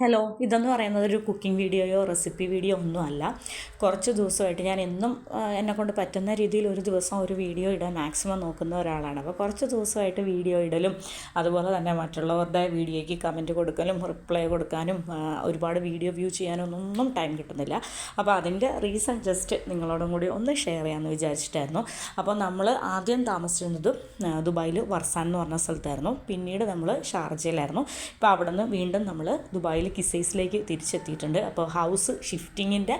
Hello ഇതെന്ന് പറയുന്നത് ഒരു കുക്കിംഗ് വീഡിയോയോ റെസിപ്പി വീഡിയോ ഒന്നുമല്ല കുറച്ച് ദിവസമായിട്ട് ഞാൻ എന്നും എന്നെക്കൊണ്ട് പറ്റുന്ന രീതിയിൽ ഒരു ദിവസം ഒരു വീഡിയോ ഇടാൻ മാക്സിമം നോക്കുന്ന ഒരാളാണ്. അപ്പോൾ കുറച്ച് ദിവസമായിട്ട് വീഡിയോ ഇടലും അതുപോലെ തന്നെ മറ്റുള്ളവരുടെ വീഡിയോയ്ക്ക് കമന്റ് കൊടുക്കലും റിപ്ലൈ കൊടുക്കാനും ഒരുപാട് വീഡിയോ വ്യൂ ചെയ്യാനും ഒന്നും ടൈം കിട്ടുന്നില്ല. അപ്പോൾ അതിന്റെ റീസൺ ജസ്റ്റ് നിങ്ങളോടും കൂടി ഒന്ന് ഷെയർ ചെയ്യാമെന്ന് വിചാരിച്ചിട്ടായിരുന്നു. അപ്പോൾ നമ്മൾ ആദ്യം താമസിച്ചിരുന്നത് ദുബായിൽ വർസാൻ എന്ന് പറഞ്ഞ സ്ഥലത്തായിരുന്നു. പിന്നീട് നമ്മൾ ഷാർജയിലായിരുന്നു. ഇപ്പോൾ അവിടെ നിന്ന് വീണ്ടും നമ്മൾ ദുബായിൽ കിസൈസിലേക്ക് തിരിച്ചെത്തിയിട്ടുണ്ട്. അപ്പോൾ ഹൗസ് ഷിഫ്റ്റിങ്ങിന്റെ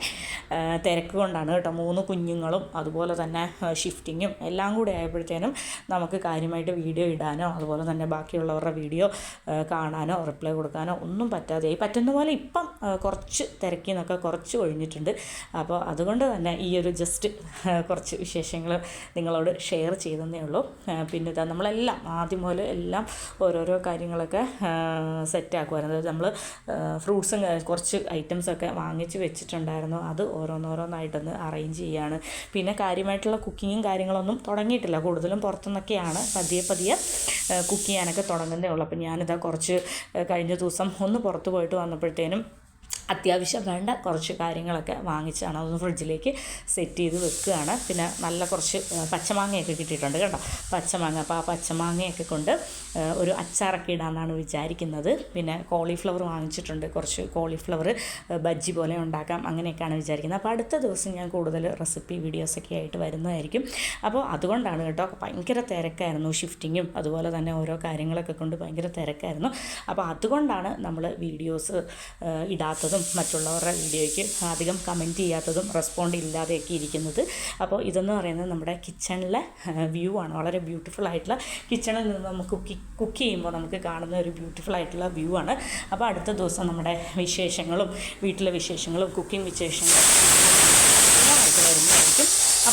തിരക്ക് കൊണ്ടാണ് കേട്ടോ മൂന്ന് കുഞ്ഞുങ്ങളും അതുപോലെ തന്നെ ഷിഫ്റ്റിങ്ങും എല്ലാം കൂടി ആയപ്പോഴത്തേനും നമുക്ക് കാര്യമായിട്ട് വീഡിയോ ഇടാനോ അതുപോലെ തന്നെ ബാക്കിയുള്ളവരുടെ വീഡിയോ കാണാനോ റിപ്ലൈ കൊടുക്കാനോ ഒന്നും പറ്റാതെയായി പറ്റുന്ന പോലെ ഇപ്പം കുറച്ച് തിരക്കിൽ നിന്നൊക്കെ കുറച്ച് കഴിഞ്ഞിട്ടുണ്ട് അപ്പോൾ അതുകൊണ്ട് തന്നെ ഈ ഒരു ജസ്റ്റ് കുറച്ച് വിശേഷങ്ങൾ നിങ്ങളോട് ഷെയർ ചെയ്തതേ ഉള്ളൂ. പിന്നെ ഇതാ നമ്മളെല്ലാം ആദ്യം പോലെ എല്ലാം ഓരോരോ കാര്യങ്ങളൊക്കെ സെറ്റാക്കുമായിരുന്നു നമ്മൾ ഫ്രൂട്ട്സും കുറച്ച് ഐറ്റംസൊക്കെ വാങ്ങിച്ച് വെച്ചിട്ടുണ്ടായിരുന്നു. അത് ഓരോന്നോരോന്നായിട്ടൊന്ന് അറേഞ്ച് ചെയ്യുകയാണ് പിന്നെ കാര്യമായിട്ടുള്ള കുക്കിങ്ങും കാര്യങ്ങളൊന്നും തുടങ്ങിയിട്ടില്ല. കൂടുതലും പുറത്തുനിന്നൊക്കെയാണ് പതിയെ പതിയെ കുക്ക് ചെയ്യാനൊക്കെ തുടങ്ങുന്നേ ഉള്ളൂ. അപ്പം ഞാനിതാ കുറച്ച് കഴിഞ്ഞ ദിവസം ഒന്ന് പുറത്ത് പോയിട്ട് വന്നപ്പോഴത്തേനും അത്യാവശ്യം വേണ്ട കുറച്ച് കാര്യങ്ങളൊക്കെ വാങ്ങിച്ചാണ് അതൊന്ന് ഫ്രിഡ്ജിലേക്ക് സെറ്റ് ചെയ്ത് വെക്കുകയാണ്. പിന്നെ നല്ല കുറച്ച് പച്ചമാങ്ങയൊക്കെ കിട്ടിയിട്ടുണ്ട് കേട്ടോ. പച്ചമാങ്ങ അപ്പോൾ ആ പച്ചമാങ്ങയൊക്കെ കൊണ്ട് ഒരു അച്ചാറൊക്കെ ഇടാമെന്നാണ് വിചാരിക്കുന്നത്. പിന്നെ കോളിഫ്ലവർ വാങ്ങിച്ചിട്ടുണ്ട്. കുറച്ച് കോളിഫ്ലവർ ബജ്ജി പോലെ ഉണ്ടാക്കാം അങ്ങനെയൊക്കെയാണ് വിചാരിക്കുന്നത്. അപ്പോൾ അടുത്ത ദിവസം ഞാൻ കൂടുതൽ റെസിപ്പി വീഡിയോസൊക്കെ ആയിട്ട് വരുന്നതായിരിക്കും. അപ്പോൾ അതുകൊണ്ടാണ് കേട്ടോ ഭയങ്കര തിരക്കായിരുന്നു ഷിഫ്റ്റിങ്ങും അതുപോലെ തന്നെ ഓരോ കാര്യങ്ങളൊക്കെ കൊണ്ട് ഭയങ്കര തിരക്കായിരുന്നു. അപ്പോൾ അതുകൊണ്ടാണ് നമ്മൾ വീഡിയോസ് ഇടാത്തത്. ചെയ്യാത്തതും മറ്റുള്ളവരുടെ വീഡിയോയ്ക്ക് അധികം കമന്റ് ചെയ്യാത്തതും റെസ്പോണ്ട് ഇല്ലാതെയൊക്കെ ഇരിക്കുന്നത്. അപ്പോൾ ഇതെന്ന് പറയുന്നത് നമ്മുടെ കിച്ചണിലെ വ്യൂ ആണ്. വളരെ ബ്യൂട്ടിഫുൾ ആയിട്ടുള്ള കിച്ചണിൽ നിന്ന് നമുക്ക് കുക്കി ചെയ്യുമ്പോൾ നമുക്ക് കാണുന്ന ഒരു ബ്യൂട്ടിഫുൾ ആയിട്ടുള്ള വ്യൂ ആണ്. അപ്പോൾ അടുത്ത ദിവസം നമ്മുടെ വിശേഷങ്ങളും വീട്ടിലെ വിശേഷങ്ങളും കുക്കിംഗ് വിശേഷങ്ങളും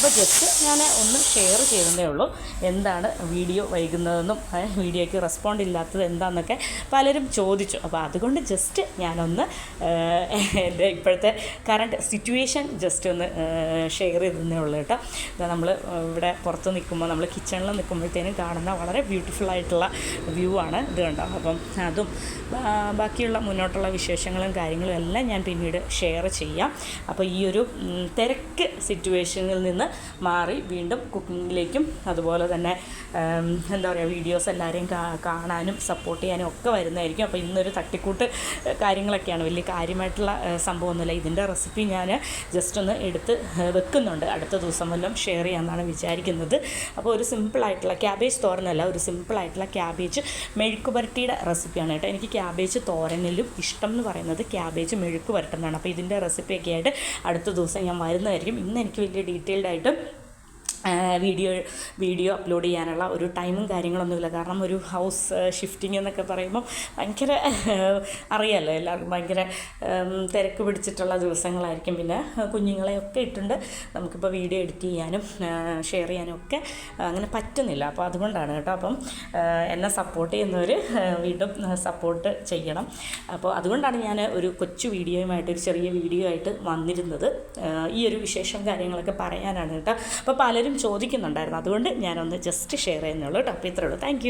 അപ്പോൾ ജസ്റ്റ് ഞാൻ ഒന്ന് ഷെയർ ചെയ്തതേ ഉള്ളൂ എന്താണ് വീഡിയോ വൈകുന്നതെന്നും വീഡിയോയ്ക്ക് റെസ്പോണ്ട് ഇല്ലാത്തത് എന്താണെന്നൊക്കെ പലരും ചോദിച്ചു. അപ്പോൾ അതുകൊണ്ട് ജസ്റ്റ് ഞാനൊന്ന് എന്റെ ഇപ്പോഴത്തെ കറണ്ട് സിറ്റുവേഷൻ ജസ്റ്റ് ഒന്ന് ഷെയർ ചെയ്തതേ ഉള്ളൂ കേട്ടോ. നമ്മൾ ഇവിടെ പുറത്ത് നിൽക്കുമ്പോൾ നമ്മൾ കിച്ചണിൽ നിൽക്കുമ്പോഴത്തേനും കാണുന്ന വളരെ ബ്യൂട്ടിഫുൾ ആയിട്ടുള്ള വ്യൂ ആണ് ഇത് കണ്ടോ. അപ്പം അതും ബാക്കിയുള്ള മുന്നോട്ടുള്ള വിശേഷങ്ങളും കാര്യങ്ങളും എല്ലാം ഞാൻ പിന്നീട് ഷെയർ ചെയ്യാം. അപ്പോൾ ഈ ഒരു തിരക്ക് സിറ്റുവേഷനിൽ നിന്ന് മാറി വീണ്ടും കുക്കിങ്ങിലേക്കും അതുപോലെ തന്നെ എന്താ പറയുക വീഡിയോസ് എല്ലാവരെയും കാണാനും സപ്പോർട്ട് ചെയ്യാനും ഒക്കെ വരുന്നതായിരിക്കും. അപ്പോൾ ഇന്നൊരു തട്ടിക്കൂട്ട് കാര്യങ്ങളൊക്കെയാണ്. വലിയ കാര്യമായിട്ടുള്ള സംഭവമൊന്നുമില്ല. ഇതിന്റെ റെസിപ്പി ഞാൻ ജസ്റ്റ് ഒന്ന് എടുത്ത് വെക്കുന്നുണ്ട്. അടുത്ത ദിവസം വല്ലതും ഷെയർ ചെയ്യാമെന്നാണ് വിചാരിക്കുന്നത്. അപ്പോൾ ഒരു സിമ്പിളായിട്ടുള്ള ക്യാബേജ് തോരനല്ല ഒരു സിമ്പിളായിട്ടുള്ള ക്യാബേജ് മെഴുക്ക് പുരട്ടിയുടെ റെസിപ്പിയാണ് കേട്ടോ. എനിക്ക് ക്യാബേജ് തോരനിലും ഇഷ്ടം എന്ന് പറയുന്നത് ക്യാബേജ് മെഴുക്ക് പുരട്ടുന്നതാണ്. അപ്പോൾ ഇതിന്റെ റെസിപ്പിയൊക്കെ ആയിട്ട് അടുത്ത ദിവസം ഞാൻ വരുന്നതായിരിക്കും. ഇന്ന് എനിക്ക് വലിയ ഡീറ്റെയിൽഡ് ആയിട്ട് കിട്ടും വീഡിയോ വീഡിയോ അപ്ലോഡ് ചെയ്യാനുള്ള ഒരു ടൈമും കാര്യങ്ങളൊന്നുമില്ല കാരണം ഒരു ഹൗസ് ഷിഫ്റ്റിംഗ് എന്നൊക്കെ പറയുമ്പോൾ ഭയങ്കര അറിയാമല്ലോ എല്ലാവർക്കും ഭയങ്കര തിരക്ക് പിടിച്ചിട്ടുള്ള ദിവസങ്ങളായിരിക്കും. പിന്നെ കുഞ്ഞുങ്ങളെയൊക്കെ ഇട്ടുണ്ട് നമുക്കിപ്പോൾ വീഡിയോ എഡിറ്റ് ചെയ്യാനും ഷെയർ ചെയ്യാനും ഒക്കെ അങ്ങനെ പറ്റുന്നില്ല. അപ്പോൾ അതുകൊണ്ടാണ് കേട്ടോ. അപ്പം എന്നെ സപ്പോർട്ട് ചെയ്യുന്നവർ വീണ്ടും സപ്പോർട്ട് ചെയ്യണം. അപ്പോൾ അതുകൊണ്ടാണ് ഞാൻ ഒരു കൊച്ചു വീഡിയോയുമായിട്ട് ഒരു ചെറിയ വീഡിയോ ആയിട്ട് വന്നിരുന്നത്. ഈ ഒരു വിശേഷം കാര്യങ്ങളൊക്കെ പറയാനാണ് കേട്ടോ. അപ്പോൾ പലരും ചോദിക്കുന്നുണ്ടായിരുന്നു. അതുകൊണ്ട് ഞാനൊന്ന് ജസ്റ്റ് ഷെയർ ചെയ്യുന്നുള്ളൂ കേട്ടോ. അപ്പോൾ ഇത്രയുള്ളൂ താങ്ക്